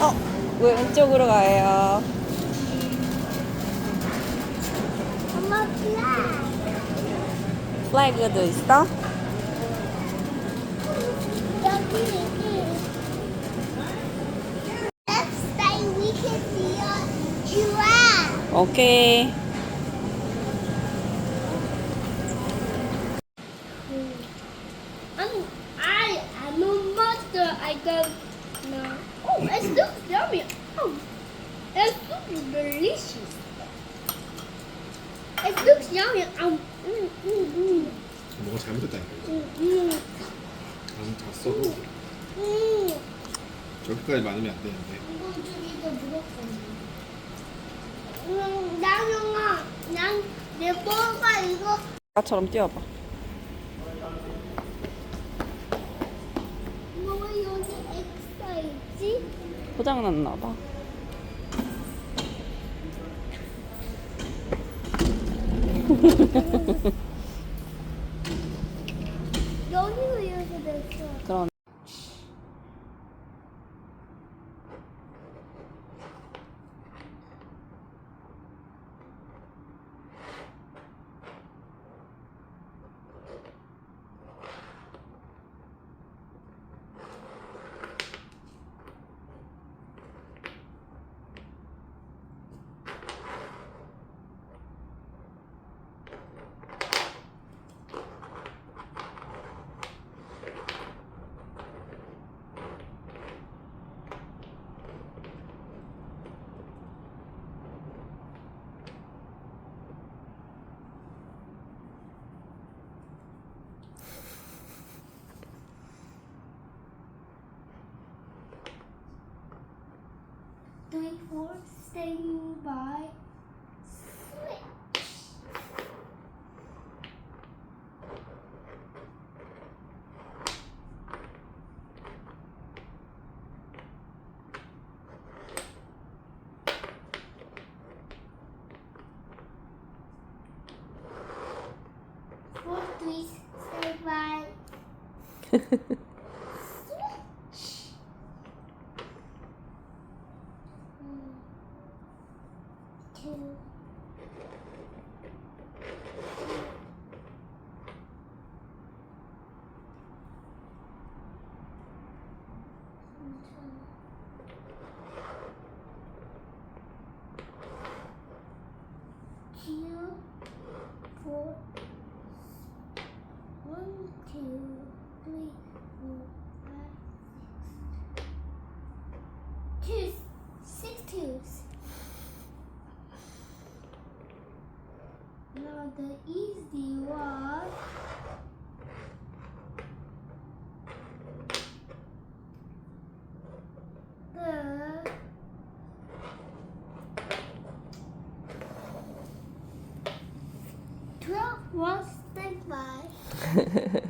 어, 왼쪽으로 가요. 엄마 플라. 플래그도 있어? 여기 여기. Next time we can see a giraffe. 오케이. 다 써도 mm. 저렇게까지 많으면 안 되는데. 아처럼 뛰어봐. 고장났나 봐. 여기도 이렇게 됐어. 그런. Three, four, staying by. Switch. Four, three, by. The easy one. The twelve was stand by.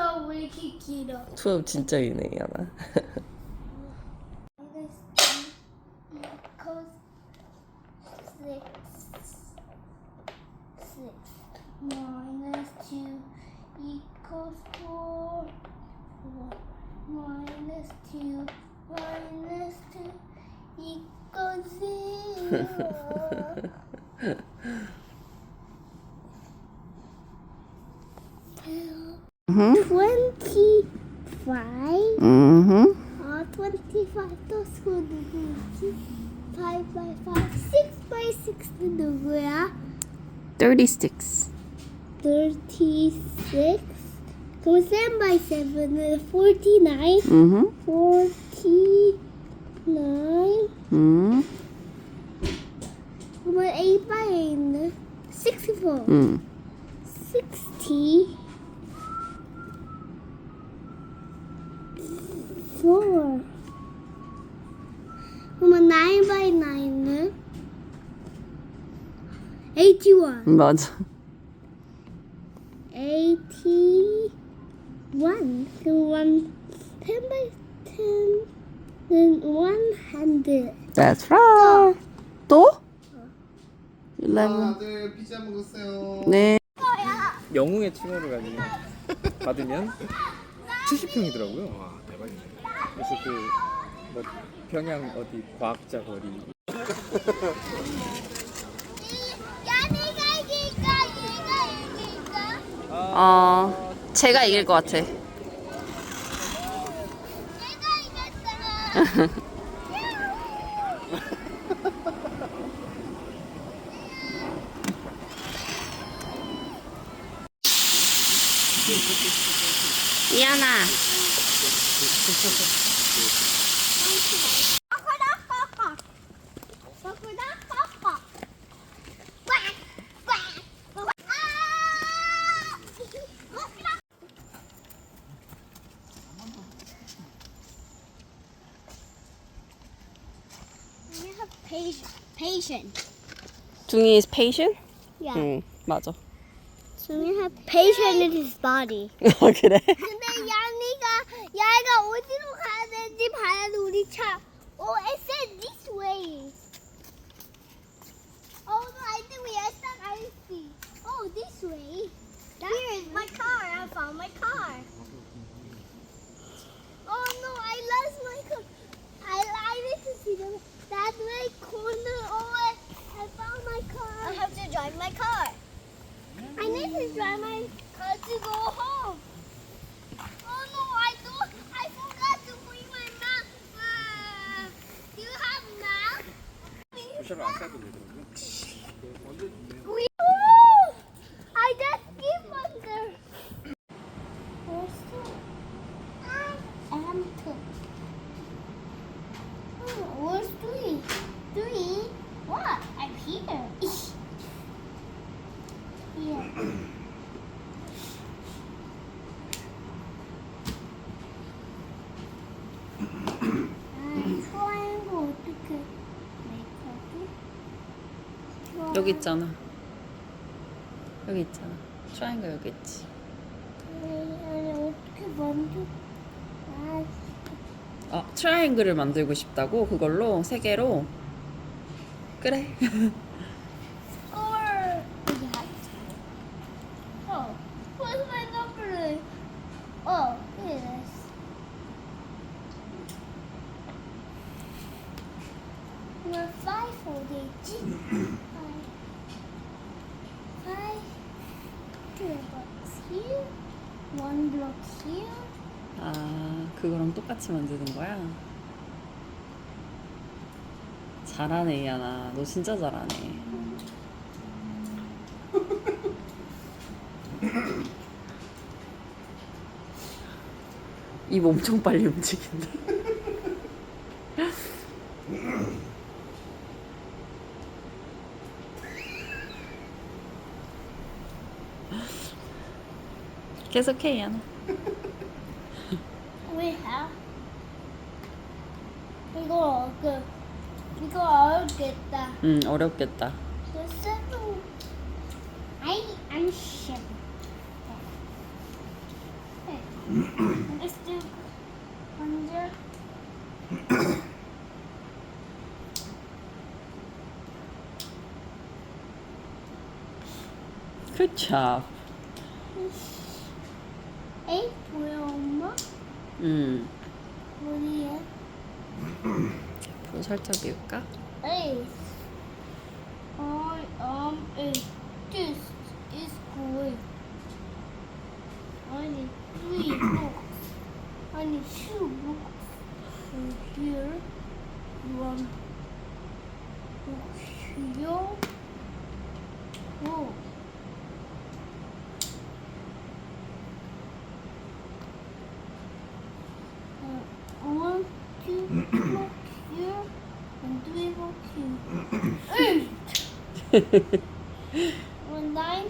어, 왜 이렇게 길어? 수업 진짜 기네, 야나. Minus two equals six. Six minus two equals four. Four minus two minus two equals zero. 응? Twenty-five. 응. 아, 25 더스 누구지? 5 by 5, 6 by 6는 누구야? 36. 36. 그럼 7 by 7은 49. 응. 49. 응. 그러면 8 by 8는 64. 응. 60. 4. 그러면 9 by 9은 81. 맞아. 81. 그럼 10 by 10 then one handed. That's right. 또? 11. 다들 피자 먹었어요. 네. 영웅의 칭호를 가지고 받으면 70평이더라고요. 와 대박이네. 그래서 그뭐 평양 어디 과학자 거리? 어, 제가 이길 것 같아. 이겼다. 이하나. Patient. Patient. 둥이 is patient? Yeah. 응, 맞아. So we have patient in his body. 어, 그래? Hallelujah. Oh, it said this way. Oh, no, I think we are stuck. I see. Oh, this way. That Here is my car. I found my car. Oh, no, I lost my car. I, I need to see them. That way, corner. Oh, I, I found my car. I have to drive my car. I need to drive my car to go home. 주차를 안. We, I just give under. Where's two? I am two. Oh, where's three? Three? What? I'm here. Here. 아, 트라이앵글 어떻게 메이크업이? 여기 있잖아. 여기 있잖아. 트라이앵글 여기 있지. 아, 어, 트라이앵글을 만들고 싶다고? 그걸로? 세 개로? 그래. or Oh, what's my number? Oh, here it is. We're five for the Five. Five. Two blocks here. Block here. 아, 그거랑 똑같이 만드는 거야? 잘하네, 이하나. 너 진짜 잘하네. 입 엄청 빨리 움직인다. 계속해, 이하나. We have. 이거 그 이거 어렵겠다. 응, 어렵겠다. I am seven. Okay. Let's do hundred. Good job. Eight 뭐야 엄마? 음, 어디야? 불 살짝 밀까? Eight. I am eight. This is great. I need three books. I need two books. And here, one book here. Oh. Uh, one, two book here, and three book here. One nine.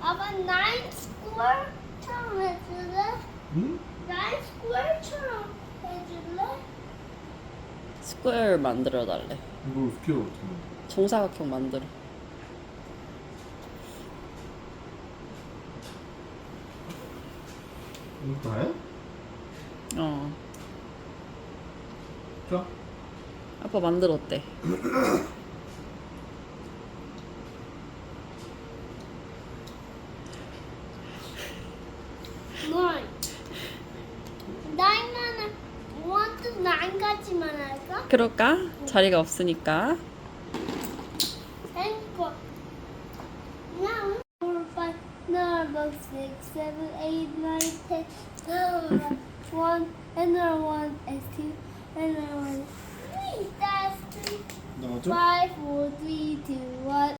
아빠 nine square처럼 해줄래? 응? nine square처럼 해줄래? 스퀘어 만들어 달래. 이거 스퀘어 어떻게 만들어? 정사각형 만들어. 이거 다야? 어. 좋아. 아빠 만들었대. nine. nine은 원도 까지만 할까? 그럴까? 자리가 없으니까. ten go. Now four, five, number six, seven, eight, nine, ten. Number one, another one, and two, another one. Three. That's three. 나와줘? Five, four, three, two, one.